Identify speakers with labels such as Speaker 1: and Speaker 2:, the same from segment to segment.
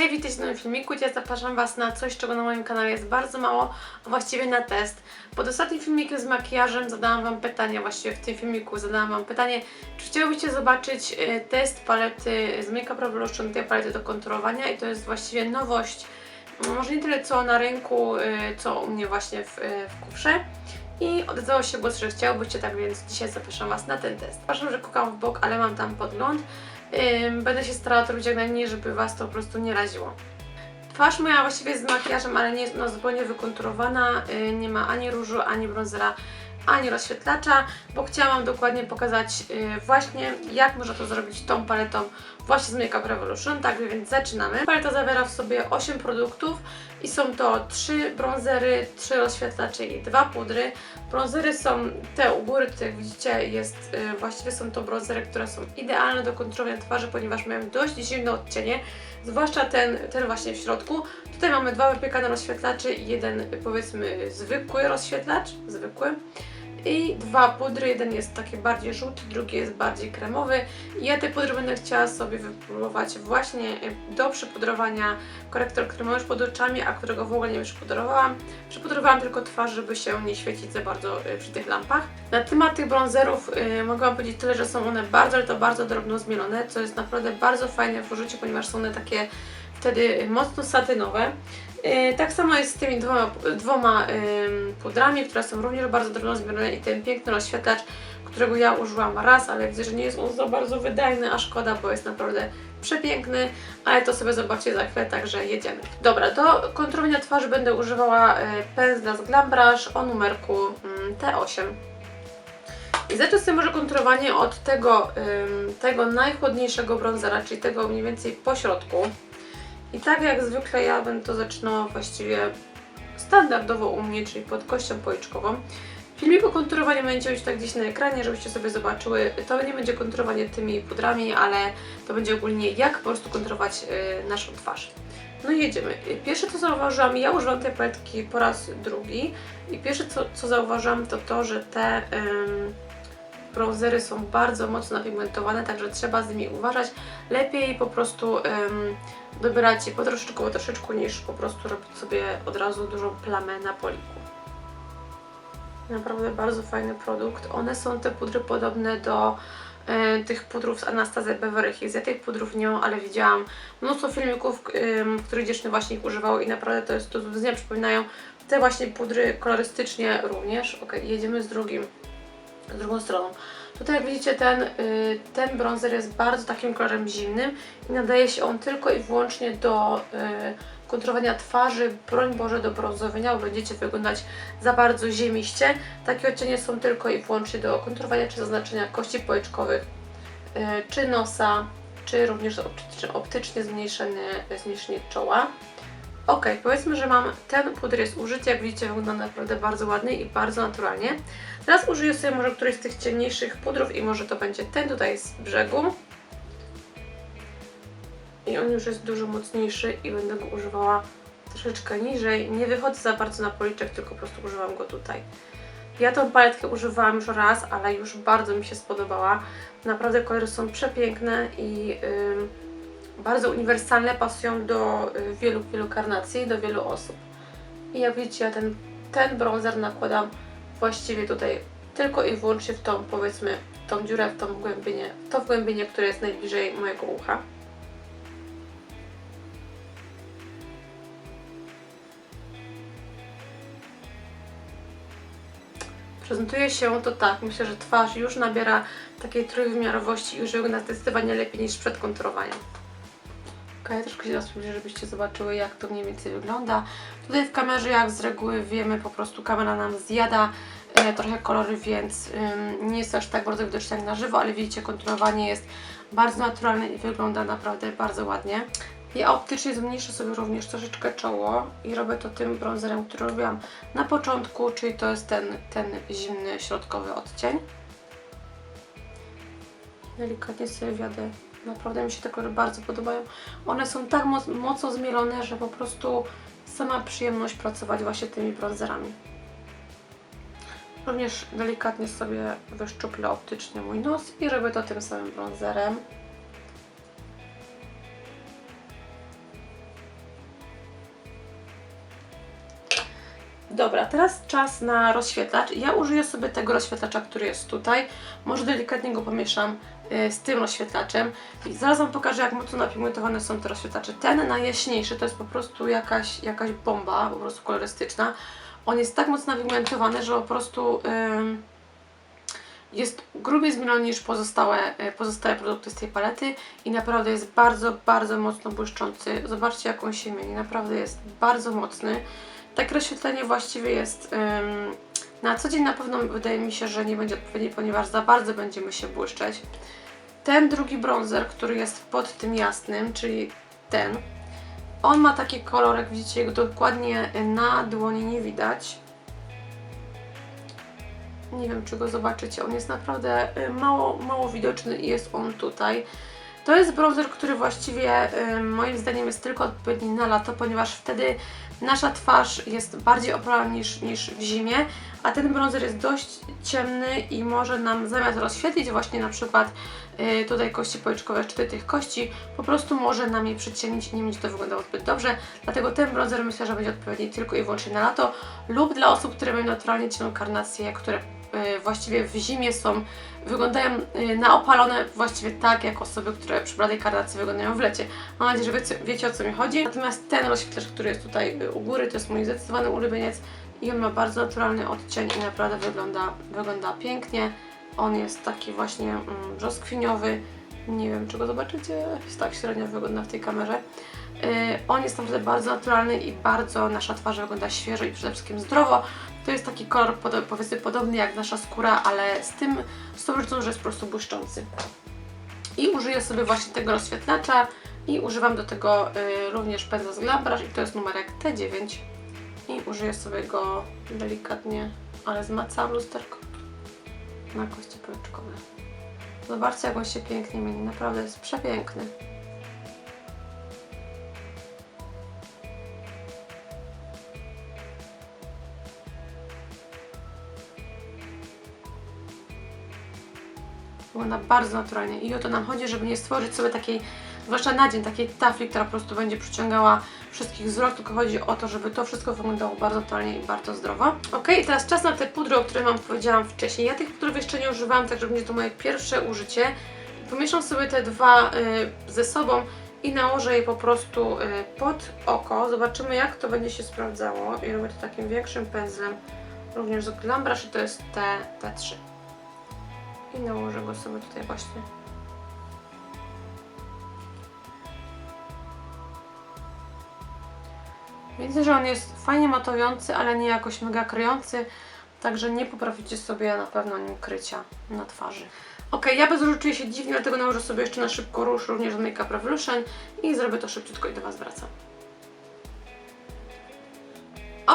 Speaker 1: Hej, witajcie w nowym filmiku. Dzisiaj zapraszam Was na coś, czego na moim kanale jest bardzo mało, a właściwie na test. Pod ostatnim filmikiem z makijażem zadałam Wam pytanie, właściwie w tym filmiku zadałam Wam pytanie, czy chcielibyście zobaczyć e, test palety z Makeup Revolution, tej palety do konturowania i to jest właściwie nowość, może nie tyle co na rynku, e, co u mnie właśnie w, e, w kufrze. I odezwał się głos, że chciałbyście, tak więc dzisiaj zapraszam Was na ten test. Przepraszam, że kukam w bok, ale mam tam podgląd. Będę się starała to robić jak najmniej, żeby Was to po prostu nie raziło. Twarz moja właściwie jest z makijażem, ale nie jest ona zupełnie wykonturowana. Yy, nie ma ani różu, ani bronzera, ani rozświetlacza, bo chciałam dokładnie pokazać yy, właśnie jak można to zrobić tą paletą właśnie z Makeup Revolution. Tak więc zaczynamy. Paleta zawiera w sobie 8 produktów i są to 3 bronzery, 3 rozświetlacze i 2 pudry. Bronzery są te u góry, tutaj jak widzicie jest, yy, właściwie są to bronzery, które są idealne do konturowania twarzy, ponieważ mają dość zimne odcienie, zwłaszcza ten, ten właśnie w środku. Tutaj mamy dwa wypiekane rozświetlacze i jeden powiedzmy zwykły rozświetlacz, zwykły. I dwa pudry, jeden jest taki bardziej żółty, drugi jest bardziej kremowy. I ja te pudry będę chciała sobie wypróbować właśnie e, do przypudrowania korektor, który mam już pod oczami, a którego w ogóle nie przypudrowałam. Przypudrowałam tylko twarz, żeby się nie świecić za bardzo y, przy tych lampach. Na temat tych bronzerów y, mogę Wam powiedzieć tyle, że są one bardzo, ale to bardzo drobno zmielone, co jest naprawdę bardzo fajne w użyciu, ponieważ są one takie wtedy mocno satynowe. Y, tak samo jest z tymi dwoma, dwoma pudrami, które są również bardzo drobno zmielone i ten piękny rozświetlacz, którego ja użyłam raz, ale widzę, że nie jest on za bardzo wydajny, a szkoda, bo jest naprawdę przepiękny, ale to sobie zobaczcie za chwilę, także jedziemy. Dobra, do konturowania twarzy będę używała y, pędzla z Glam Brush o numerku mm, T8. I zacznę sobie może konturowanie od tego, tego najchłodniejszego bronzera, czyli tego mniej więcej po środku. I tak jak zwykle ja będę to zaczynała właściwie standardowo u mnie, czyli pod kością policzkową. Filmik o konturowaniu będzie już tak gdzieś na ekranie, żebyście sobie zobaczyły. To nie będzie konturowanie tymi pudrami, ale to będzie ogólnie jak po prostu konturować y, naszą twarz. No i jedziemy. Pierwsze co zauważyłam, ja używam tej paletki po raz drugi i pierwsze co, co zauważyłam to to, że te bronzery są bardzo mocno napigmentowane, także trzeba z nimi uważać. Lepiej po prostu ym, dobierać je po troszeczku, po troszeczku, niż po prostu robić sobie od razu dużą plamę na poliku. Naprawdę bardzo fajny produkt. One są te pudry podobne do e, tych pudrów z Anastazy Beverly Hills. Ja tych pudrów nie mam, ale widziałam mnóstwo filmików, w których dziewczyny właśnie ich używały i naprawdę to jest to z dnia przypominają te właśnie pudry kolorystycznie również. Ok, jedziemy z drugim, drugą stroną. Tutaj jak widzicie ten, y, ten bronzer jest bardzo takim kolorem zimnym i nadaje się on tylko i wyłącznie do y, konturowania twarzy, broń Boże do brązowienia, bo będziecie wyglądać za bardzo ziemiście. Takie odcienie są tylko i wyłącznie do konturowania czy zaznaczenia kości policzkowych, y, czy nosa, czy również optycznie, optycznie zmniejszenie, zmniejszenie czoła. Ok, powiedzmy, że mam ten puder jest użyty, jak widzicie wygląda naprawdę bardzo ładnie i bardzo naturalnie. Teraz użyję sobie może któryś z tych ciemniejszych pudrów i może to będzie ten tutaj z brzegu. I on już jest dużo mocniejszy i będę go używała troszeczkę niżej. Nie wychodzę za bardzo na policzek, tylko po prostu używam go tutaj. Ja tą paletkę używałam już raz, ale już bardzo mi się spodobała. Naprawdę kolory są przepiękne i ym, bardzo uniwersalne, pasują do y, wielu, wielu karnacji, do wielu osób. I jak widzicie, ja ten, ten bronzer nakładam właściwie tutaj tylko i wyłącznie w tą, powiedzmy, tą dziurę, w tą wgłębienie, w to wgłębienie, które jest najbliżej mojego ucha. Prezentuje się to tak, myślę, że twarz już nabiera takiej trójwymiarowości i już wygląda zdecydowanie lepiej niż przed konturowaniem. Ok, ja troszkę się przybliżę, żebyście zobaczyły jak to mniej więcej wygląda. Tutaj w kamerze jak z reguły wiemy, po prostu kamera nam zjada e, trochę kolory, więc nie jest aż tak bardzo widoczne jak na żywo, ale widzicie, konturowanie jest bardzo naturalne i wygląda naprawdę bardzo ładnie. Ja optycznie zmniejszę sobie również troszeczkę czoło i robię to tym bronzerem, który robiłam na początku, czyli to jest ten, ten zimny, środkowy odcień. Delikatnie sobie wiadę. Naprawdę mi się te kolory bardzo podobają. One są tak moc, mocno zmielone, że po prostu sama przyjemność pracować właśnie tymi bronzerami. Również delikatnie sobie wyszczuplę optycznie mój nos i robię to tym samym bronzerem. Dobra, teraz czas na rozświetlacz. Ja użyję sobie tego rozświetlacza, który jest tutaj. Może delikatnie go pomieszam y, z tym rozświetlaczem. I zaraz Wam pokażę, jak mocno napigmentowane są te rozświetlacze. Ten najjaśniejszy to jest po prostu jakaś, jakaś bomba, po prostu kolorystyczna. On jest tak mocno napigmentowany, że po prostu jest grubiej zmieniony niż pozostałe, y, pozostałe produkty z tej palety i naprawdę jest bardzo, bardzo mocno błyszczący. Zobaczcie, jak on się mieni. Naprawdę jest bardzo mocny. Takie rozświetlenie właściwie jest ym, na co dzień na pewno wydaje mi się, że nie będzie odpowiednie, ponieważ za bardzo będziemy się błyszczeć. Ten drugi bronzer, który jest pod tym jasnym, czyli ten, on ma taki kolor, jak widzicie, jego dokładnie na dłoni nie widać. Nie wiem, czy go zobaczycie. On jest naprawdę y, mało, mało widoczny i jest on tutaj. To jest bronzer, który właściwie y, moim zdaniem jest tylko odpowiedni na lato, ponieważ wtedy nasza twarz jest bardziej opalona niż, niż w zimie, a ten bronzer jest dość ciemny i może nam zamiast rozświetlić właśnie na przykład y, tutaj kości policzkowe, szczyty tych kości, po prostu może nam je przyciemnić i nie będzie to wyglądało zbyt dobrze. Dlatego ten bronzer myślę, że będzie odpowiedni tylko i wyłącznie na lato lub dla osób, które mają naturalnie ciemną karnację, które właściwie w zimie są, wyglądają y, na opalone właściwie tak, jak osoby, które przy bladej karnacji wyglądają w lecie. Mam nadzieję, że wiecie, wiecie o co mi chodzi. Natomiast ten rozświetlacz, który jest tutaj y, u góry, to jest mój zdecydowany ulubieniec i on ma bardzo naturalny odcień i naprawdę wygląda, wygląda pięknie. On jest taki właśnie mm, brzoskwiniowy. Nie wiem, czy go zobaczycie. Tak średnio wygląda w tej kamerze. On jest naprawdę bardzo naturalny i bardzo nasza twarz wygląda świeżo i przede wszystkim zdrowo. To jest taki kolor powiedzmy podobny jak nasza skóra, ale z tym z tą różnicą, że jest po prostu błyszczący. I użyję sobie właśnie tego rozświetlacza i używam do tego y, również pędza z Glam Brush i to jest numerek T9 i użyję sobie go delikatnie, ale zmacam lusterko na kości policzkowe. Zobaczcie jak on się pięknie mieni, naprawdę jest przepiękny. Wygląda bardzo naturalnie i o to nam chodzi, żeby nie stworzyć sobie takiej, zwłaszcza na dzień, takiej tafli, która po prostu będzie przyciągała wszystkich wzrok, tylko chodzi o to, żeby to wszystko wyglądało bardzo naturalnie i bardzo zdrowo. Ok, teraz czas na te pudry, o których Wam powiedziałam wcześniej. Ja tych pudrów jeszcze nie używałam, także będzie to moje pierwsze użycie. Pomieszam sobie te dwa y, ze sobą i nałożę je po prostu y, pod oko. Zobaczymy jak to będzie się sprawdzało. I robię to takim większym pędzlem. Również z Glam Brush i to jest T, T3. I nałożę go sobie tutaj właśnie. Widzę, że on jest fajnie matujący, ale nie jakoś mega kryjący, także nie poprawicie sobie na pewno nim krycia na twarzy. Ok, ja bez czuję się dziwnie, dlatego nałożę sobie jeszcze na szybko róż również od Make Up Revolution i zrobię to szybciutko i do Was wracam.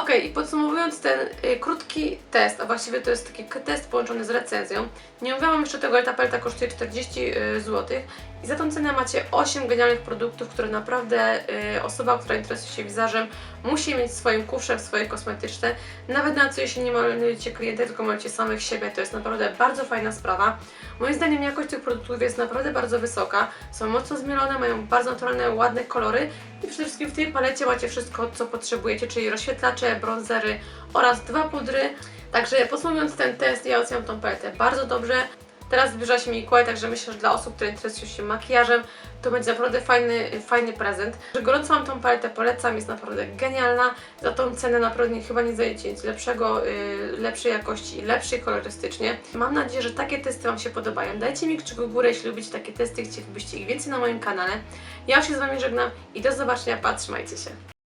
Speaker 1: Ok, i podsumowując ten y, krótki test, a właściwie to jest taki test połączony z recenzją. Nie mówiłam jeszcze tego, ale ta paleta kosztuje 40 zł i za tą cenę macie 8 genialnych produktów, które naprawdę y, osoba, która interesuje się wizażem, musi mieć w swoim kufrze, w swoje kosmetyczne. Nawet na co się nie malujecie klientę, tylko malujecie samych siebie, to jest naprawdę bardzo fajna sprawa. Moim zdaniem jakość tych produktów jest naprawdę bardzo wysoka, są mocno zmielone, mają bardzo naturalne, ładne kolory i przede wszystkim w tej palecie macie wszystko, co potrzebujecie, czyli rozświetlacze, bronzery oraz dwa pudry. Także podsumowując ten test, ja oceniam tą paletę bardzo dobrze. Teraz zbliża się Mikołaj, także myślę, że dla osób, które interesują się makijażem, to będzie naprawdę fajny, fajny prezent. Że gorąco Wam tą paletę polecam, jest naprawdę genialna. Za tą cenę naprawdę chyba nie znajdziecie nic lepszego, yy, lepszej jakości i lepszej kolorystycznie. Mam nadzieję, że takie testy Wam się podobają. Dajcie mi kciuk w górę, jeśli lubicie takie testy, chcielibyście ich więcej na moim kanale. Ja już się z Wami żegnam i do zobaczenia, patrzymajcie się.